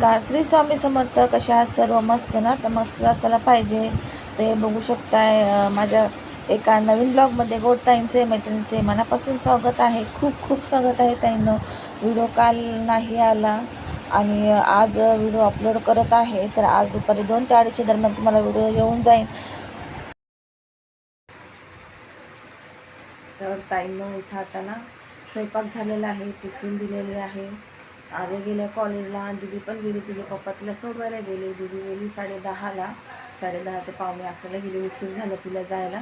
नमस्कार. श्री स्वामी समर्थ कशा सर्व? मस्त ना? तर मस्त असायला पाहिजे. ते बघू शकताय माझ्या एका नवीन ब्लॉगमध्ये गोड ताईंचे मैत्रिणींचे मनापासून स्वागत आहे. खूप खूप स्वागत आहे ताईंनं. व्हिडिओ काल नाही आला आणि आज व्हिडिओ अपलोड करत आहे. तर आज दुपारी दोन ते अडीचच्या दरम्यान तुम्हाला व्हिडिओ येऊन जाईल. तर ताईंनं इथं आता ना स्वयंपाक झालेला आहे टिफिन दिलेले आहे. आर्य गेल्या कॉलेजला दिदी पण गेली तिचे पप्पा तिला सोडवायला गेले. दिदी गेली साडे दहाला साडे दहा ते पावणे अकराला गेली उशीर झाला तिला जायला.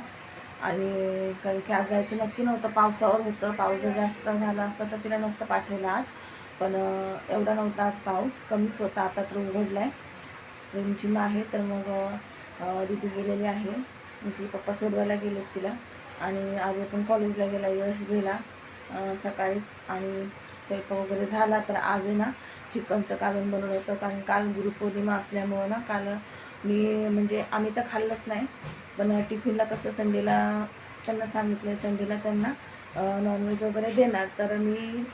आणि कारण की आज जायचं नक्की नव्हतं पावसावर होतं. पाऊस जर जास्त झाला असता तर तिला नसतं पाठवलं आज. पण एवढा नव्हता आज पाऊस. कमीच होता आता तर उघडला आहे रिमझिम आहे तर मग दिदी गेलेली आहे. मग तिचे पप्पा सोडवायला गेलेत तिला. आणि आज आपण कॉलेजला गेला यश गेला सकाळीच. आणि स्वयंपाक वगैरे झाला तर आज आहे ना चिकनचं कालवण बनवलं होतं. कारण काल गुरुपौर्णिमा असल्यामुळं ना काल मी म्हणजे आम्ही तर खाल्लंच नाही. पण टिफिनला कसं संडेला त्यांना सांगितलं संडेला त्यांना नॉनव्हेज वगैरे देणार. तर मी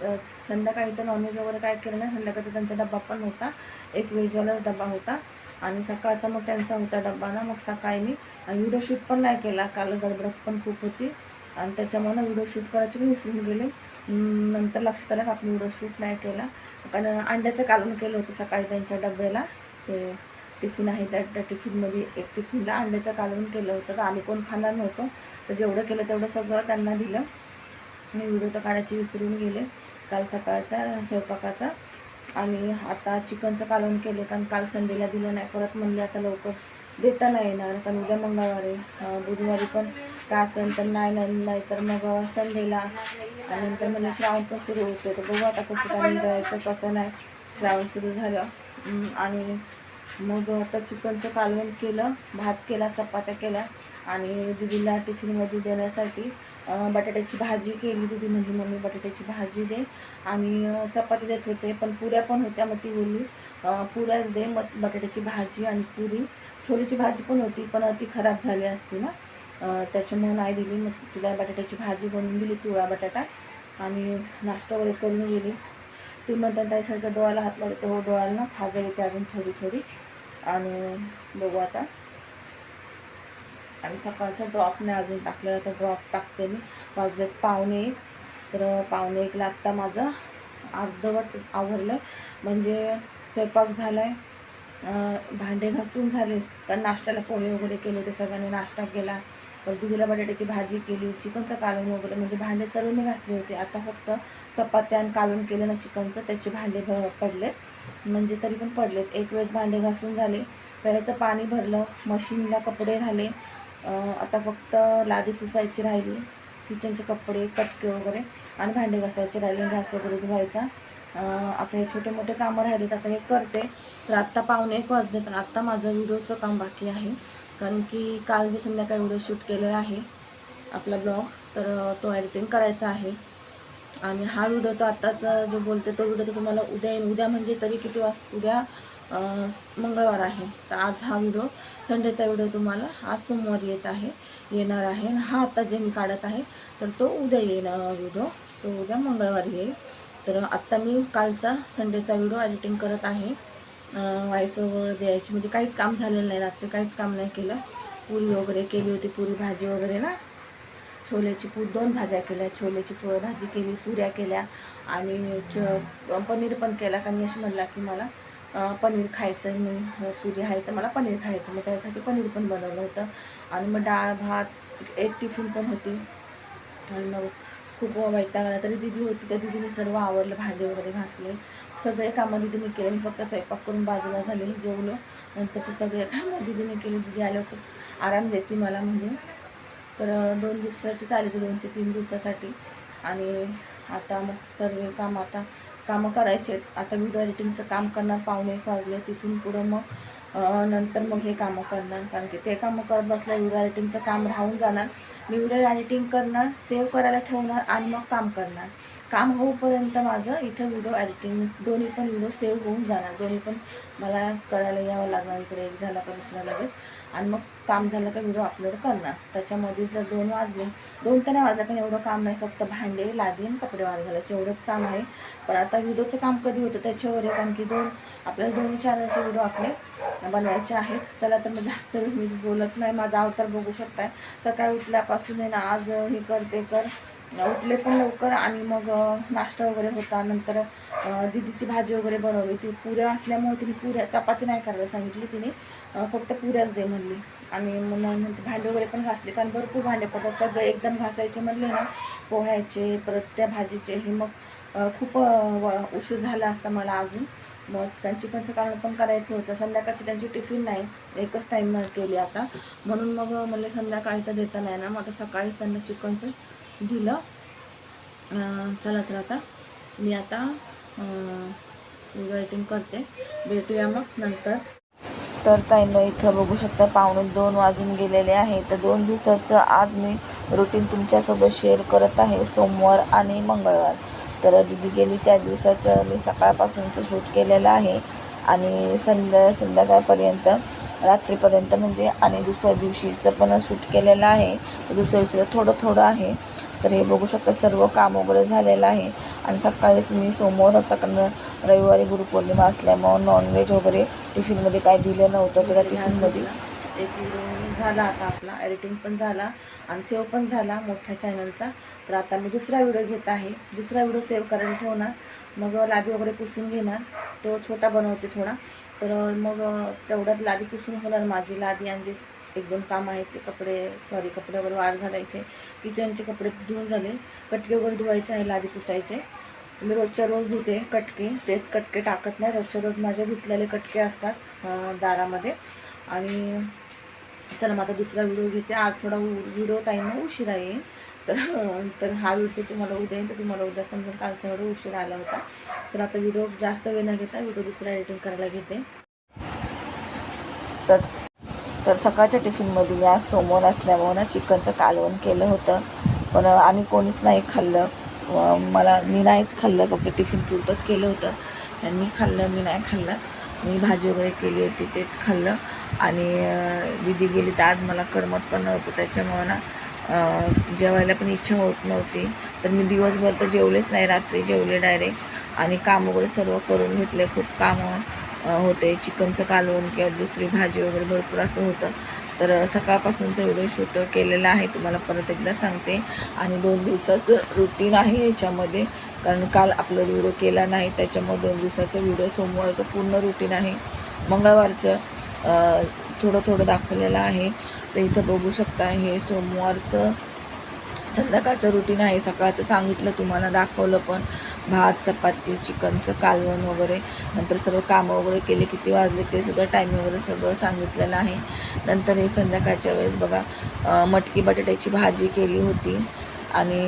संध्याकाळी तर नॉनव्हेज वगैरे काय केलं नाही. संध्याकाळचा त्यांचा डब्बा पण होता एक व्हेजवालाच डब्बा होता. आणि सकाळचा मग त्यांचा होता डब्बा ना. मग सकाळी मी व्हिडिओ शूट पण नाही केला. काल गडबड पण खूप होती. आणि त्याच्यामुळं व्हिडिओ शूट करायची मी विसरून गेले. नंतर लक्षात आलं आपण व्हिडिओ शूट नाही केला. कारण अंड्याचं कालवण केलं होतं सकाळी त्यांच्या डब्याला. ते टिफिन आहे त्या त्या टिफिनमध्ये एक टिफिनला अंड्याचं कालवण केलं होतं. तर आम्ही कोण खाणार नव्हतं. तर जेवढं केलं तेवढं सगळं त्यांना दिलं. मी व्हिडिओ तर काढायची विसरून गेले. काल सकाळचा स्वयंपाकाचा. आणि आता चिकनचं कालवण केलं कारण काल संडेला दिलं नाही. परत म्हणले आता लवकर देता नाही येणार कारण उद्या मंगळवारी बुधवारी पण का असेल तर नाही नाही नाही तर मग संडेला आणि नंतर म्हणजे श्रावण पण सुरू होतो तर बघू आता कसं काय जायचं कसं नाही. श्रावण सुरू झालं. आणि मग आता चिकनचं कालवण केलं. भात केला चपात्या केल्या. आणि दिदीला टिफिनमध्ये देण्यासाठी बटाट्याची भाजी केली दिदी म्हणजे मम्मी बटाट्याची भाजी दे. आणि चपाती देत होते पण पुऱ्या पण होत्या मग ती बोलली पुऱ्याच दे मग बटाट्याची भाजी आणि पुरी. छोलीची भाजी पण होती पण ती खराब झाली असती ना. त्याच्यामुळे नाही दिली. मग तिला बटाट्याची भाजी बनवून दिली पिवळा बटाटा. आणि नाश्ता वगैरे करून गेली. ती म्हणतात त्यासारखं डोळ्याला हात लागतो हो डोळ्याला ना खाजर येते अजून थोडी थोडी आणि बघू आता. आणि सकाळचा ड्रॉप नाही अजून टाकलेला तर ड्रॉप टाकते मी. वाजले पावणे एक तर पावणे एकला आत्ता माझं अर्धवट आवरलं. म्हणजे स्वयंपाक झाला आहे भांडे घासून झाले. कारण नाश्त्याला पोहे वगैरे केले होते. सगळ्यांनी नाश्ता केला. तर दुधीला बटाट्याची भाजी केली चिकनचं कालवण वगैरे म्हणजे भांडे सर्व मी घासले होते. आता फक्त चपात्या आणि कालवण केलं ना चिकनचं त्याचे भांडे भ पडलेत. म्हणजे तरी पण पडलेत. एक वेळेस भांडे घासून झाले. प्यायचं पाणी भरलं. मशीनला कपडे झाले आता फक्त लादी पुसायची राहिली. किचनचे कपडे कटके वगैरे आणि भांडे घासायचे राहिले. घास वगैरे धुवायचा. आता हे छोटे मोठे कामं राहिलेत. आता हे करते. तर आत्ता पाहुणे एक वाजले तर आत्ता माझं व्हिडिओचं काम बाकी आहे. कारण की काल जे संध्याकाळी व्हिडिओ शूट केलेला आहे आपला ब्लॉग तर तो एडिटिंग करायचा आहे. आणि हा व्हिडिओ तर आत्ताचा जो बोलते तो व्हिडिओ तर तुम्हाला उद्या उद्या म्हणजे तरी किती वाजता उद्या मंगळवार आहे. तर आज हा व्हिडिओ संडेचा व्हिडिओ तुम्हाला आज सोमवारी येत आहे येणार आहे. हा आत्ता जे मी काढत आहे तर तो उद्या येईल व्हिडिओ. तो उद्या मंगळवारी येईल. तर आत्ता मी कालचा संडेचा व्हिडिओ एडिटिंग करत आहे. व्हॉइस वगैरे द्यायची. म्हणजे काहीच काम झालेलं नाही. रात्री काहीच काम नाही केलं. पुरी वगैरे केली होती. पुरी भाजी वगैरे ना. छोल्याची पू दोन भाज्या केल्या. छोल्याची पो भाजी केली पुऱ्या केल्या. आणि च पनीर पण केला. कारण असं म्हणला की मला पनीर खायचं आहे मी पुरी आहे तर मला पनीर खायचं. मग त्यासाठी पनीर पण बनवलं होतं. आणि मग डाळ भात एक टिफिन पण होती. आणि मग खूप वैताग आला. तरी दिदी होती. त्या दिदीने सर्व आवरलं. भांडे वगैरे घासले. सगळे कामं दिदीने केले. मी फक्त स्वयंपाक करून बाजूला झाले जेवलो. नंतरचे सगळे कामं दिदीने केले. दिदी आल्यावर खूप आराम देते मला म्हणजे. तर दोन दिवसासाठीच आले दोन ते तीन दिवसासाठी. आणि आता मग सर्व काम आता कामं करायचे आता व्हिडिओ एडिटिंगचं काम करणार पाहुणे एक वाजले तिथून पुढं मग नंतर मग हे कामं करणार. कारण की ते कामं करत बसल्या व्हिडिओ एडिटिंगचं काम राहून जाणार. मी व्हिडिओ एडिटिंग करणार सेव्ह करायला ठेवणार आणि मग काम करणार. काम होऊपर्यंत माझं इथं व्हिडिओ एडिटिंग दोन्ही पण व्हिडिओ सेव्ह होऊन जाणार. दोन्ही पण मला करायला यावं लागणार इकडे एक झाला का दुसरा लगेच. आणि मग काम झालं का व्हिडिओ अपलोड करणार. त्याच्यामध्ये जर दोन वाजले दोन तर नाही वाजले पण एवढं काम नाही. फक्त भांडे लादी आणि कपडे वाळ घालायचे एवढंच काम आहे. पण आता व्हिडिओचं काम कधी होतं त्याच्यावर आहे. कारण की दोन आपल्याला दोन्ही चॅनलचे व्हिडिओ आपले बनवायचे आहेत. चला तर मग जास्त वेळ मी बोलत नाही. माझा अवतार बघू शकताय. सकाळी उठल्यापासून आहे ना आज हे कर ते कर. उठले पण लवकर आणि मग नाश्ता वगैरे होता. नंतर दिदीची भाजी वगैरे बनवली. ती पुऱ्या असल्यामुळे तिने पुऱ्या चपाती नाही करायला सांगितली तिने. फक्त पुऱ्याच दे म्हणली. आणि मग भांडे वगैरे पण घासले. कारण भरपूर भांडे पडतात. सगळे एकदम घासायचे म्हणले ना पोह्याचे परत त्या भाजीचे. हे मग खूप व- उशीर झाला असता मला अजून. मग त्यांची पण कारण पण करायचं होतं. संध्याकाळची त्यांची टिफिन नाही. एकच टाईम केली आता. म्हणून मग म्हणले संध्याकाळी तर देता नाही ना. मग आता सकाळीच त्यांना चिकनचं दिलं. चला तर आता मी आता वेटिंग करते. भेटूया मग नंतर. तर ताईनं इथं बघू शकता पाहुणे दोन वाजून गेलेले आहे. तर दोन दिवसाचं आज मी रुटीन तुमच्यासोबत शेअर करत आहे सोमवार आणि मंगळवार. तर दिदी गेली त्या दिवसाचं मी सकाळपासूनचं शूट केलेलं आहे. आणि संध्या संध्याकाळपर्यंत रात्रीपर्यंत म्हणजे आणि दुसऱ्या दिवशीचं पण शूट केलेलं आहे. तर दुसऱ्या दिवशीचं थोडं थोडं आहे. तर हे बघू शकता सर्व काम वगैरे झालेलं आहे. आणि सकाळीच मी सोमवार होता कारण रविवारी गुरुपौर्णिमा असल्यामुळं नॉनव्हेज वगैरे टिफिनमध्ये काय दिलं नव्हतं तर त्या टिफिनमध्ये एक झाला आता आपला. एडिटिंग पण झाला आणि सेव्ह पण झाला मोठ्या चॅनलचा तर आता मी दुसरा व्हिडिओ घेत आहे. दुसरा व्हिडिओ सेव्ह करून ठेवणार. मग लादी वगैरे पुसून घेणार. तो छोटा बनवते थोडा. तर मग तेवढ्यात लादी पुसून होणार माझी लादी आणि जे एक दोन काम आहेत ते कपडे सॉरी कपड्यावर वार घालायचे. किचनचे कपडे धुवून झाले. कटके वगैरे धुवायचे आहे लादी पुसायचे. मी रोजच्या रोज धुते कटके. तेच कटके टाकत नाही. रोजच्या रोज माझे धुतलेले कटके असतात दारामध्ये. आणि चला मग आता दुसरा व्हिडिओ घेते. आज थोडा व्हिडिओ टाईम उशिरा येईल तर तर हा व्हिडिओ तुम्हाला उद्या येईल तर तुम्हाला उद्या समजून कालचा व्हिडिओ उशिरा आला होता. तर आता व्हिडिओ जास्त वेळ न घेता व्हिडिओ दुसरा एडिटिंग करायला घेते. तर तर सकाळच्या टिफिनमध्ये मी आज सोमवार असल्यामुळं ना चिकनचं कालवण केलं होतं. पण आम्ही कोणीच नाही खाल्लं. मला मी नाहीच खाल्लं फक्त टिफिन पुरतंच केलं होतं. मी खाल्लं मी नाही खाल्लं. मी भाजी वगैरे केली होती तेच खाल्लं. आणि दिदी गेली तर आज मला करमत पण नव्हतं. त्याच्यामुळं ना जेवायला पण इच्छा होत नव्हती. तर मी दिवसभर तर जेवलेच नाही रात्री जेवले डायरेक्ट. आणि काम वगैरे सर्व करून घेतले खूप कामं. होते. चिकनचं कालवण किंवा दुसरी भाजी वगैरे भरपूर असं होतं. तर सकाळपासूनचं व्हिडिओ शूट केलेला आहे. तुम्हाला परत एकदा सांगते. आणि दोन दिवसाचं रुटीन आहे याच्यामध्ये. कारण काल आपलं व्हिडिओ केला नाही. त्याच्यामुळे दोन दिवसाचं व्हिडिओ सोमवारचं पूर्ण रुटीन आहे. मंगळवारचं थोडं थोडं दाखवलेलं आहे. तर इथं बघू शकता हे सोमवारचं संध्याकाळचं रुटीन आहे. सकाळचं सांगितलं तुम्हाला दाखवलं पण. भात चपाती चिकनचं कालवण वगैरे नंतर सर्व कामं वगैरे केले किती वाजले ते सुद्धा टाईम वगैरे सगळं सांगितलेलं आहे. नंतर हे संध्याकाळच्या वेळेस बघा मटकी बटाट्याची भाजी केली होती. आणि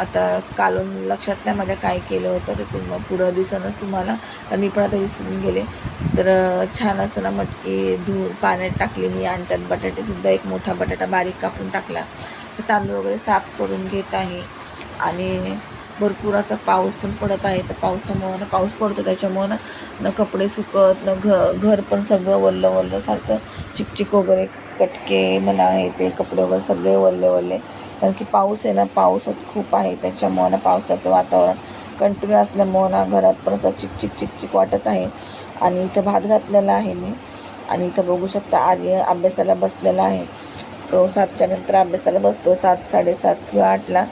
आता कालवण लक्षात नाही माझ्या काय केलं होतं ते तुम्हाला पुढं दिसनच तुम्हाला. तर मी पण आता विसरून गेले. तर छान असं ना मटकी धूर पाण्यात टाकली मी आणि त्यात बटाटेसुद्धा एक मोठा बटाटा बारीक कापून टाकला. तर तांदूळ वगैरे साफ करून घेत आहे. आणि भरपूर असा पाऊस पण पडत आहे. तर पावसामुळं ना पाऊस पडतो त्याच्यामुळं ना न कपडे सुकत न घ घर पण सगळं वल्लं वल्लं सारखं चिकचिक वगैरे कटके म्हणा आहे ते कपडे वगैरे सगळे वल्ले वल्ले कारण की पाऊस आहे ना पाऊसच खूप आहे. त्याच्यामुळं ना पावसाचं वातावरण कंटिन्यू असल्यामुळं ना घरात पण असं चिकचिक चिकचिक वाटत आहे. आणि इथं भात घातलेला आहे मी. आणि इथं बघू शकता आर्य अभ्यासाला बसलेला आहे. तो सातच्या नंतर अभ्यासाला बसतो सात साडेसात किंवा आठला.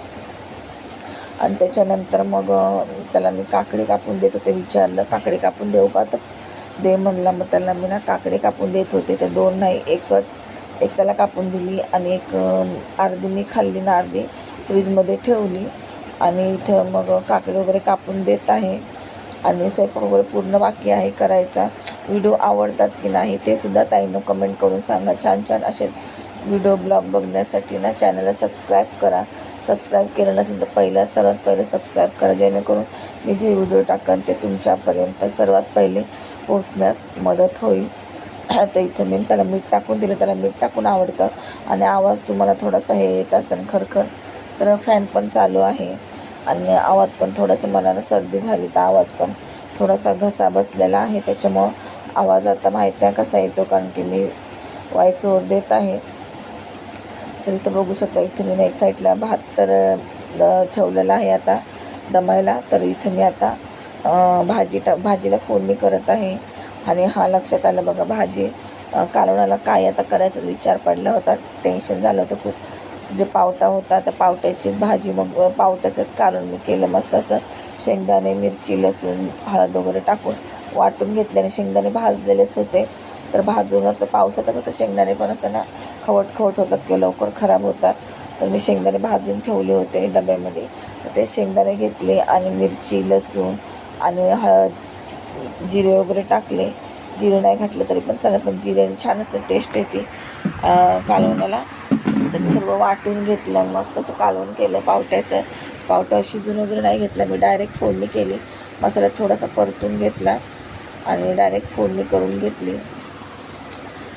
आणि त्याच्यानंतर मग त्याला मी काकडी कापून देत होते विचारलं काकडी कापून देऊ का? तर दे म्हणलं मग त्याला मी ना काकडी कापून देत होते तर दोन नाही एकच एक त्याला कापून दिली आणि एक अर्धी मी खाल्ली ना अर्धी फ्रीजमध्ये ठेवली आणि इथं मग काकडी वगैरे कापून देत आहे आणि स्वयंपाक वगैरे पूर्ण बाकी आहे करायचा. व्हिडिओ आवडतात की नाही ते सुद्धा ताईनं कमेंट करून सांगा. छान छान असेच व्हिडिओ ब्लॉग बघण्यासाठी ना चॅनलला सबस्क्राईब करा. सबस्क्राईब केलं नसेल तर पहिला सर्वात पहिले सबस्क्राईब करा. जेणेकरून मी जे व्हिडिओ टाकेन ते तुमच्यापर्यंत सर्वात पहिले पोचण्यास मदत होईल. तर इथं मी त्याला मीठ टाकून दिलं. त्याला मीठ टाकून आवडतं आणि आवाज तुम्हाला थोडासा हे येत असेल खरखर. तर फॅन पण चालू आहे आणि आवाज पण थोडंसं मनानं सर्दी झाली तर आवाज पण थोडासा घसा बसलेला आहे. त्याच्यामुळं आवाज आता माहीत नाही कसा येतो कारण की मी वॉईस ओवर देत आहे. तर इथं बघू शकता इथं मी ना एक साईडला भात तर ठेवलेला आहे आता दमायला तर इथं मी आता भाजी टा भाजीला फोडणी करत आहे. आणि हा लक्षात आलं बघा भाजी अ, कालवणाला काय आता करायचा विचार पडला होता. टेन्शन झालं होतं खूप. जे पावटा होता त्या पावट्याचीच भाजी मग पावट्याचंच कालवण मी केलं मस्त असं. शेंगदाणे मिरची लसूण हळद वगैरे टाकून वाटून घेतल्याने शेंगदाणे भाजलेलेच होते. तर भाजूनच पावसाचं कसं शेंगदाणे पण असं ना खवट खवट होतात किंवा लवकर खराब होतात. तर मी शेंगदाणे भाजून ठेवले होते डब्यामध्ये. तर ते शेंगदाणे घेतले आणि मिरची लसूण आणि हळद जिरे वगैरे टाकले. जिरे नाही घातलं तरी पण चालेल पण जिऱ्याने छानच टेस्ट येते. कालवणाला. तर सर्व वाटून घेतलं मस्त असं कालवण केलं पावट्याचं. पावटा शिजून वगैरे नाही घेतला मी डायरेक्ट फोडणी केली. मसाला थोडासा परतून घेतला आणि डायरेक्ट फोडणी करून घेतली.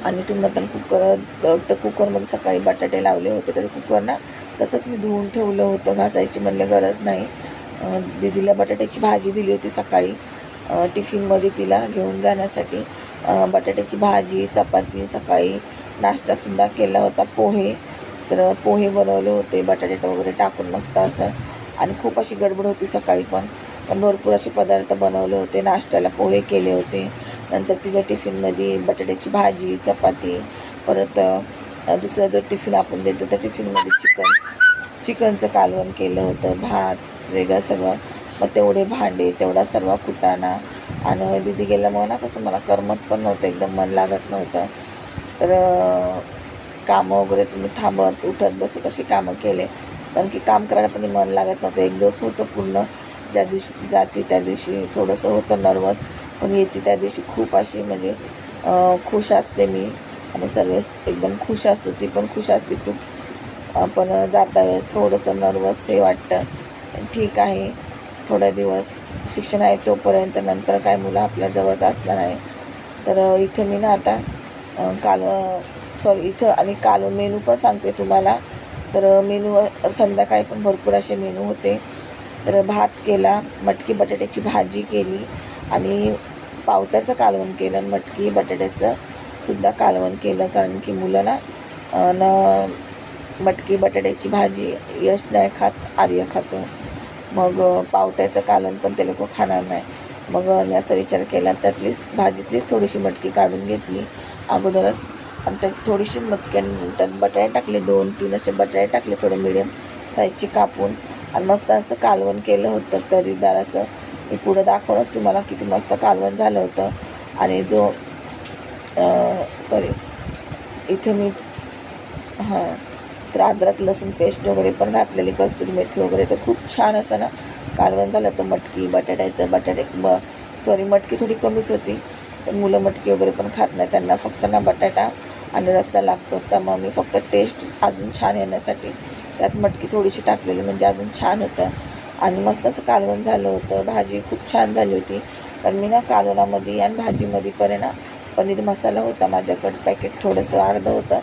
आणि तुम्ही तर कुकर तर कुकरमध्ये सकाळी बटाटे लावले होते तर कुकर ना तसंच मी धुवून ठेवलं होतं घासायची म्हणले गरज नाही. दिदीला दीदीला बटाट्याची भाजी दिली होती सकाळी. टिफिनमध्ये तिला घेऊन जाण्यासाठी बटाट्याची भाजी चपाती सकाळी नाश्तासुद्धा केला होता पोहे. तर पोहे बनवले होते बटाटे वगैरे टाकून मस्त असं. आणि खूप अशी गडबड होती सकाळी पण. पण भरपूर असे पदार्थ बनवले होते नाश्त्याला पोहे केले होते. नंतर तिच्या टिफिनमध्ये बटाट्याची भाजी चपाती परत दुसरा जो टिफिन आपण देतो त्या टिफिनमध्ये चिकन चिकनचं कालवण केलं होतं भात वेगळं सगळं. मग तेवढे भांडे तेवढा सर्व कुटाणा. आणि दिदी गेल्यामुळे ना कसं मला करमत पण नव्हतं एकदम मन लागत नव्हतं. तर कामं वगैरे तुम्ही थांबत उठत बसत अशी कामं केले. कारण की काम करायला पण मन लागत नव्हतं. एक दिवस होतं पूर्ण. ज्या दिवशी ती जाते त्या दिवशी थोडंसं होतं नर्वस पण येते त्या दिवशी खूप अशी म्हणजे खुश असते मी. आणि सर्वच एकदम खुश असतो. ती पण खुश असते खूप. पण जाता वेळेस थोडंसं नर्वस हे वाटतं. ठीक आहे. थोड्या दिवस शिक्षण आहे तोपर्यंत नंतर काय मुलं आपल्या जवळच असणार आहे. तर इथे इथं मी ना आता काल सॉरी इथं आणि काल मेनू पण सांगते तुम्हाला. तर मेनू संध्याकाळी पण भरपूर असे मेनू होते. तर भात केला मटकी बटाट्याची भाजी केली. आणि पावट्याचं कालवण केलं आणि मटकी बटाट्याचं सुद्धा कालवण केलं. कारण की मुलं ना न मटकी बटाट्याची भाजी यश नाही खात आर्य खातो. मग पावट्याचं कालवण पण ते लोक खाणार नाही. मग मी असा विचार केला त्यातलीच भाजीतलीच थोडीशी मटकी काढून घेतली. अगोदरच आणि त्यात थोडीशी मटकी त्यात बटाटे टाकले दोन तीन असे बटाटे टाकले थोडे मिडियम साईजचे कापून. आणि मस्त असं कालवण केलं होतं तरीदार असं. मी पुढं दाखवूनच तुम्हाला किती मस्त कालवण झालं होतं. आणि जो सॉरी इथं मी हां तर अद्रक लसूण पेस्ट वगैरे पण घातलेली कस्तुरी मेथी वगैरे तर खूप छान असं ना कालवण झालं होतं मटकी बटाट्याचं बटाटे ब सॉरी मटकी थोडी कमीच होती पण मुलं मटकी वगैरे पण खात नाही त्यांना फक्त ना बटाटा आणि रस्सा लागतो तर मग मी फक्त टेस्ट अजून छान येण्यासाठी त्यात मटकी थोडीशी टाकलेली म्हणजे अजून छान होतं. आणि मस्त असं कालवण झालं होतं. भाजी खूप छान झाली होती. तर मी ना कालवणामध्ये आणि भाजीमध्ये पण आहे ना पनीर मसाला होता माझ्याकडं. पॅकेट थोडंसं अर्धं होतं.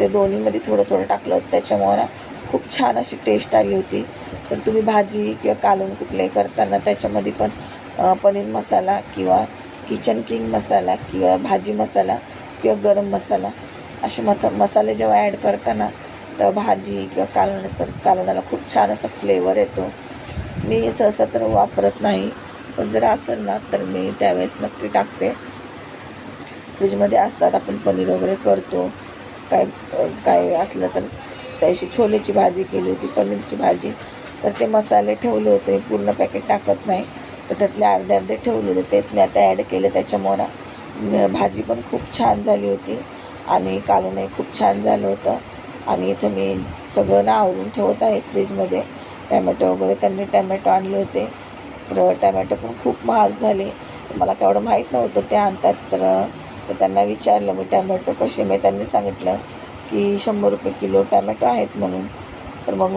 ते दोन्हीमध्ये थोडं थोडं टाकलं होतं. त्याच्यामुळं ना खूप छान अशी टेस्ट आली होती. तर तुम्ही भाजी किंवा कालवण कुठलंही करताना त्याच्यामध्ये पण पनीर मसाला किंवा किचन किंग मसाला किंवा भाजी मसाला किंवा गरम मसाला असे मत मसाले जेव्हा ॲड करताना तर भाजी किंवा कालवणाचं कालवणाला खूप छान असा फ्लेवर येतो. मी सहसा तर वापरत नाही. पण जर असेल ना तर मी त्यावेळेस नक्की टाकते. फ्रीजमध्ये असतात आपण पनीर वगैरे करतो. काय काय असलं तर त्याशी छोलेची भाजी केली होती पनीरची भाजी. तर ते मसाले ठेवले होते पूर्ण पॅकेट टाकत नाही. तर त्यातले अर्धे अर्धे ठेवलेले तेच मी आता ॲड केले. त्याच्यामुळं भाजी पण खूप छान झाली होती आणि कालूनही खूप छान झालं होतं. आणि इथं मी सगळं ना आवरून ठेवत आहे फ्रीजमध्ये. टॅमॅटो वगैरे त्यांनी टॅमॅटो आणले होते. तर टॅमॅटो पण खूप महाग झाले. मला केवढं माहीत नव्हतं ते आणतात. तर त्यांना विचारलं मी टॅमॅटो कसे? मी त्यांनी सांगितलं की शंभर रुपये किलो टॅमॅटो आहेत म्हणून. तर मग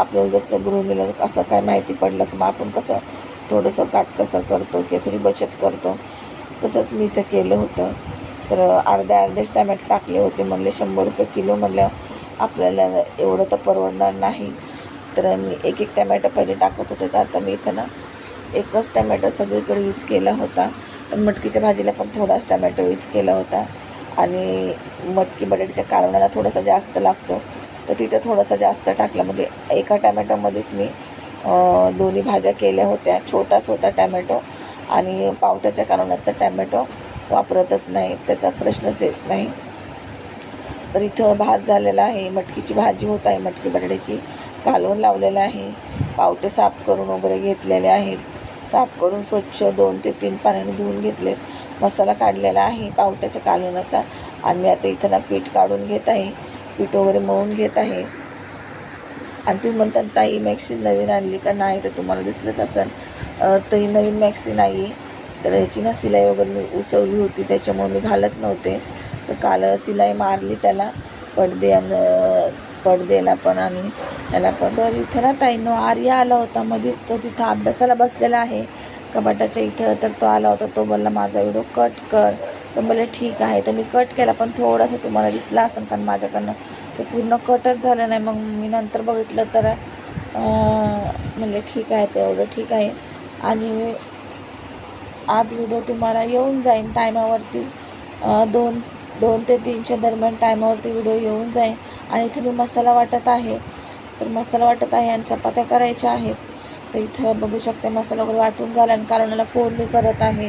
आपल्याला जसं गृहिणीला असं काय माहिती पडलं तर मग आपण कसं थोडंसं काटकसर करतो किंवा थोडी बचत करतो. तसंच मी इथं केलं होतं. तर अर्धे अर्धेच टॅमॅटो टाकले होते. म्हणले शंभर रुपये किलो म्हणलं आपल्याला एवढं तर परवडणार नाही. तर मी एक एक टमॅटो पहिले टाकत होते. तर आता मी इथं ना एकच टमॅटो सगळीकडे यूज केला होता. पण मटकीच्या भाजीला पण थोडाच टमॅटो यूज केला होता. आणि मटकी बटाट्याच्या कालवणाला थोडासा जास्त लागतो. तर तिथं थोडासा जास्त टाकला. म्हणजे एका टॅमॅटोमध्येच मी दोन्ही भाज्या केल्या होत्या. छोटाच होता टॅमॅटो आणि पावट्याच्या कालवणात तर टॅमॅटो वापरतच नाही. त्याचा प्रश्नच येत नाही. तर इथं भात झालेला आहे. मटकीची भाजी होत आहे मटकी बटाट्याची. घालून लावलेलं आहे. पावटे साफ करून वगैरे घेतलेले आहेत. साफ करून स्वच्छ दोन ते तीन पाण्याने धुवून घेतलेत. मसाला काढलेला आहे पावट्याच्या कालवणाचा. आणि मी आता इथं ना पीठ काढून घेत आहे. पीठ वगैरे मळून घेत आहे. आणि तुम्ही म्हणता ताई मॅक्सिन नवीन आणली का? नाही तर तुम्हाला दिसलंच असेल. तर ही नवीन मॅक्सी नाही आहे. तर ह्याची ना सिलाई वगैरे मी उसवली होती. त्याच्यामुळे मी घालत नव्हते. तर काल सिलाई मारली त्याला. पडदे आणि पडदेला पण आणि त्याला पण. तर इथं ना ताईनो आर्या आला होता. मध्येच तो तिथं अभ्यासाला बसलेला आहे. कपाटाच्या इथं तर तो आला होता. तो बोलला माझा व्हिडिओ कट कर. तर मला ठीक आहे. तर मी कट केला पण थोडासा तुम्हाला दिसला असेल कारण माझ्याकडनं. ते पूर्ण कटच झालं नाही. मग मी नंतर बघितलं तर अं, ठीक आहे तेवढं ठीक आहे. आणि आज व्हिडिओ तुम्हाला येऊन जाईन. टायमावरती दोन दोन ते तीनच्या दरम्यान टायमावरती व्हिडिओ येऊन जाईन. आणि इथं मी मसाला वाटत आहे. तर मसाला वाटत आहे आणि चपात्या करायच्या आहेत. तर इथं बघू शकते मसाला वगैरे वाटून झाला आणि कालवणाला फोडणी करत आहे.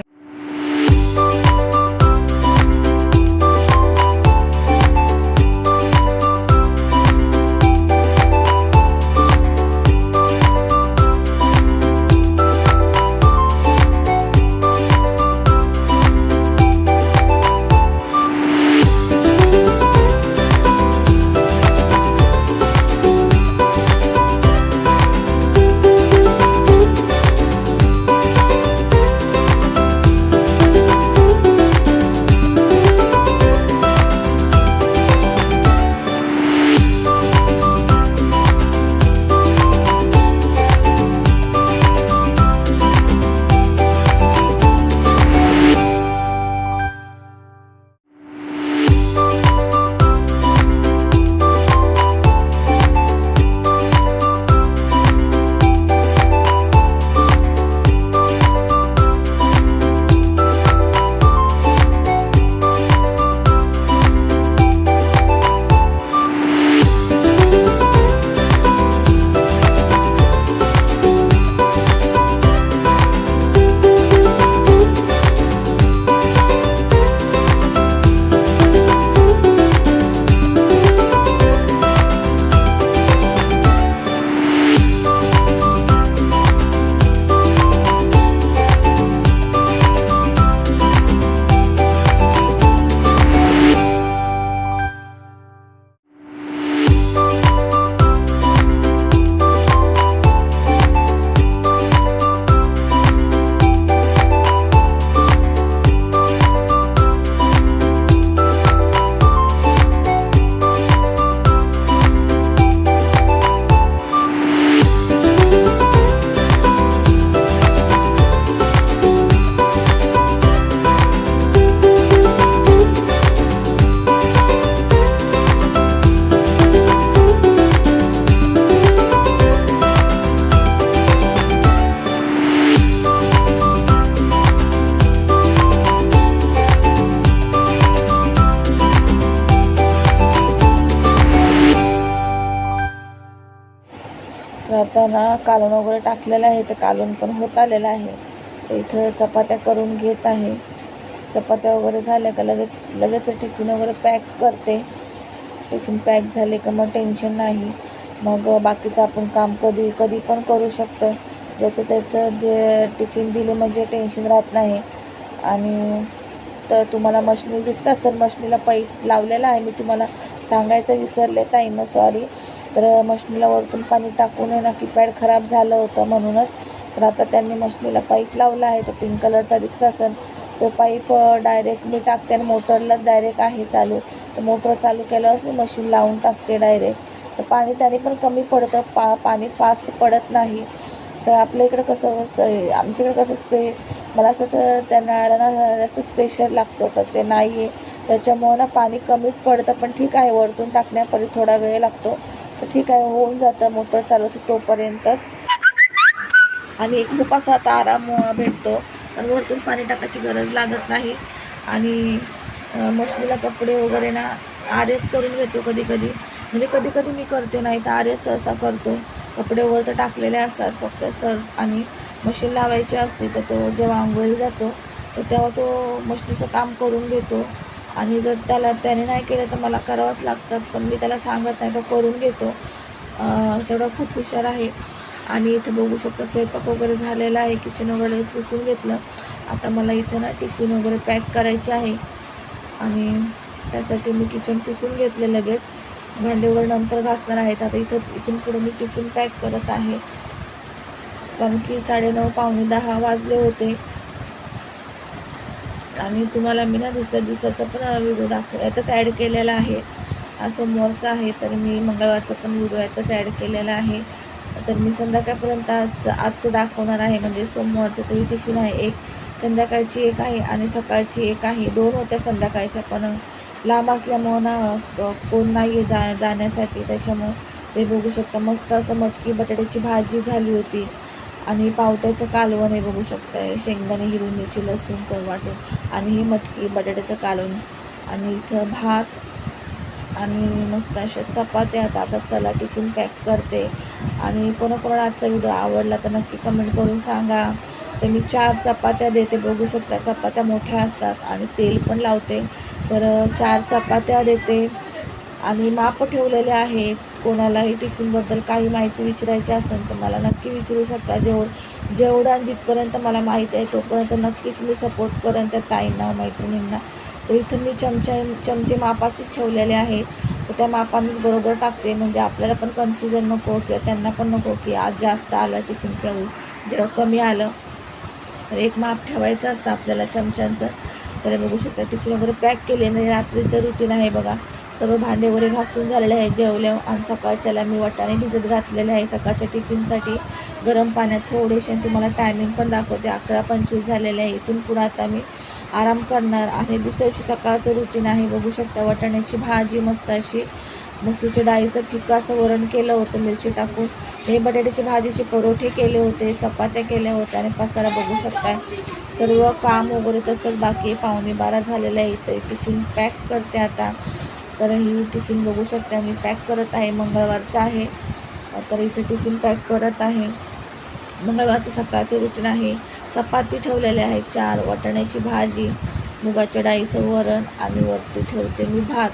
कालवण आहे तर कालून पण होत आलेलं आहे. तर इथं चपात्या करून घेत आहे. चपात्या वगैरे झाल्या का लगेच लगेच टिफिन वगैरे पॅक करते. टिफिन पॅक झाले का मग टेन्शन नाही. मग बाकीचं आपण काम कधी कधी पण करू शकतो. ज्याचं त्याचं दे टिफिन दिले म्हणजे टेन्शन राहत नाही. आणि तर तुम्हाला मशनी दिसत असेल मशनीला पाईप लावलेला आहे. मी तुम्हाला सांगायचं विसरले ताई मग सॉरी तर मशनीला वरतून पाणी टाकून आहे ना कीपॅड खराब झालं होतं म्हणूनच. तर आता त्यांनी मशनीला पाईप लावला आहे तो पिंक कलरचा दिसत असेल तो पाईप डायरेक्ट मी टाकते आणि मोटरलाच डायरेक्ट आहे चालू. तर मोटर चालू केल्यावर मी मशीन लावून टाकते डायरेक्ट तर पाणी त्याने पण कमी पडतं पा पाणी फास्ट पडत नाही. तर आपल्या इकडं कसं आमच्याकडे कसं स्प्रे मला असं वाटतं त्या नळाला जास्त स्पेशल लागतो तर ते नाही आहे त्याच्यामुळं ना पाणी कमीच पडतं पण ठीक आहे वरतून टाकण्यापर्यंत थोडा वेळ लागतो. तर ठीक आहे होऊन जातं. मोटर चालू असते तोपर्यंतच. आणि खूप असा आता आराम भेटतो. पण वरतून पाणी टाकायची गरज लागत नाही. आणि मशनीला कपडे वगैरे ना आरेच करून घेतो कधी कधी म्हणजे कधी कधी मी करते नाही तर आरेस सहसा करतो. कपडे वर तर टाकलेले असतात फक्त सर्फ आणि मशीन लावायची असते तर तो जेव्हा आंघोळीला जातो तर तेव्हा तो मशनीचं काम करून घेतो. आणि जर त्याला त्याने नाही केलं तर मला करावंच लागतात पण मी त्याला सांगत नाही तो करून घेतो. तेवढा खूप हुशार आहे. आणि इथं बघू शकतो स्वयंपाक वगैरे झालेला आहे किचन वगैरे पुसून घेतलं. आता मला इथं ना टिफिन वगैरे पॅक करायची आहे. आणि त्यासाठी मी किचन पुसून घेतले लगेच. भांडे वगैरे नंतर घासणार आहेत. आता इथं इथून पुढे मी टिफिन पॅक करत आहे. कारण की साडेनऊ पावणे दहा वाजले होते. आणि तुम्हाला मी ना दुसऱ्या दिवसाचा पण व्हिडिओ दाखव यातच ॲड केलेला आहे. हा सोमवारचा आहे तर मी मंगळवारचा पण व्हिडिओ यातच ॲड केलेला आहे. तर मी संध्याकाळपर्यंत आज आजचं दाखवणार आहे. म्हणजे सोमवारचं तरी टिफिन आहे एक संध्याकाळची एक आहे आणि सकाळची एक आहे. दोन होत्या संध्याकाळच्या पण लांब असल्यामुळं ना कोण नाही आहे जा जाण्यासाठी. त्याच्यामुळं ते बघू शकता. मस्त असं मटकी बटाट्याची भाजी झाली होती. आणि पावट्याचं कालवण हे बघू शकताय. शेंगदाणे हिरवी मिरची लसूण कर वाटून आणि ही मटकी बटाट्याचं कालवण. आणि इथं भात आणि मस्त अशा चपात्या आता आता चला टिफिन पॅक करते. आणि कोणाकोणाला आजचा व्हिडिओ आवडला तर नक्की कमेंट करून सांगा. तर मी चार चपात्या देते. बघू शकता चपात्या मोठ्या असतात आणि तेल पण लावते. तर चार चपात्या देते. आणि माप ठेवलेले आहेत. कोणालाही टिफिनबद्दल काही माहिती विचारायची असेल तर मला नक्की विचारू शकता. जेवढ जेवढं आणि जिथपर्यंत मला माहिती आहे तोपर्यंत नक्कीच मी सपोर्ट करेन त्या ताईंना मैत्रिणींना. तर इथं मी चमचे चमचे मापाचेच ठेवलेले आहेत. तर त्या मापानेच बरोबर टाकते. म्हणजे आपल्याला पण कन्फ्युजन नको किंवा त्यांना पण नको की आज जास्त आलं टिफिन घेऊ जेव्हा कमी आलं तर एक माप ठेवायचं असतं आपल्याला चमच्यांचं. तर बघू शकता टिफिन वगैरे पॅक केले आणि रात्रीचं रुटीन आहे बघा. सर्व भांडे वगैरे घासून झालेले आहे. जेवले आणि सकाळच्याला मी वाटाणे भिजत घातलेले आहे. सकाळच्या टिफिनसाठी गरम पाण्यात थोडेसे आणि तुम्हाला टायमिंग पण दाखवते. अकरा पंचवीस झालेले आहे. इथून पुढं आता मी आराम करणार आणि दुसऱ्या दिवशी सकाळचं रुटीन आहे. बघू शकता वाटाण्याची भाजी मस्त अशी मसूरच्या डाळीचं फिक्का असं वरण केलं होतं. मिरची टाकून हे बटाट्याची भाजीचे परोठे केले होते. चपात्या केल्या होत्या आणि पसारा बघू शकताय सर्व काम वगैरे तसंच बाकी पावणे बारा झालेलं आहे. इथं टिफिन पॅक करते आता. तर ही टिफिन बघू शकते. मी पॅक करत आहे. मंगळवारचं आहे. तर इथे टिफिन पॅक करत आहे. मंगळवारचं सकाळचं रुटीन आहे. चपाती ठेवलेले आहे चार वाटाण्याची भाजी मुगाच्या डाळीचं वरण आणि वरती ठेवते मी भात.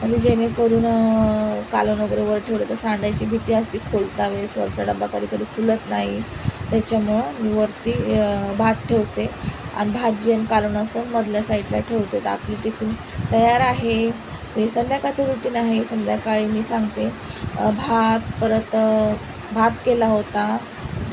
म्हणजे जेणेकरून अं, कालवण वगैरे वर ठेवलं तर सांडायची भीती असते. खोलता वेळेस वरचा डबा कधी कधी खुलत नाही. त्याच्यामुळं मी वरती भात ठेवते. आणि भाजी आणि कालवण असं मधल्या साईडला ठेवते. तर आपली टिफिन तयार आहे. हे संध्याकाळचं रुटीन आहे संध्याकाळी मी सांगते. भात परत भात केला होता.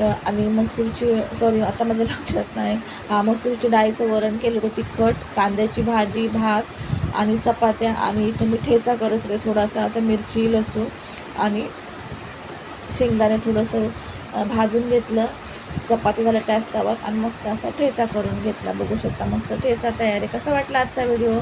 आणि मसूरची सॉरी आता माझ्या लक्षात नाही. हा मसूरची डाळीचं वरण केलं होतं तिखट कांद्याची भाजी भात आणि चपात्या आणि इथे मी ठेचा करत होते थोडासा. आता मिरची लसूण आणि शेंगदाणे थोडंसं भाजून घेतलं. चपाती झाल्या त्याच तवात आणि मस्त असा ठेचा करून घेतला. बघू शकता मस्त ठेचा तयार आहे. कसा वाटला आजचा व्हिडिओ?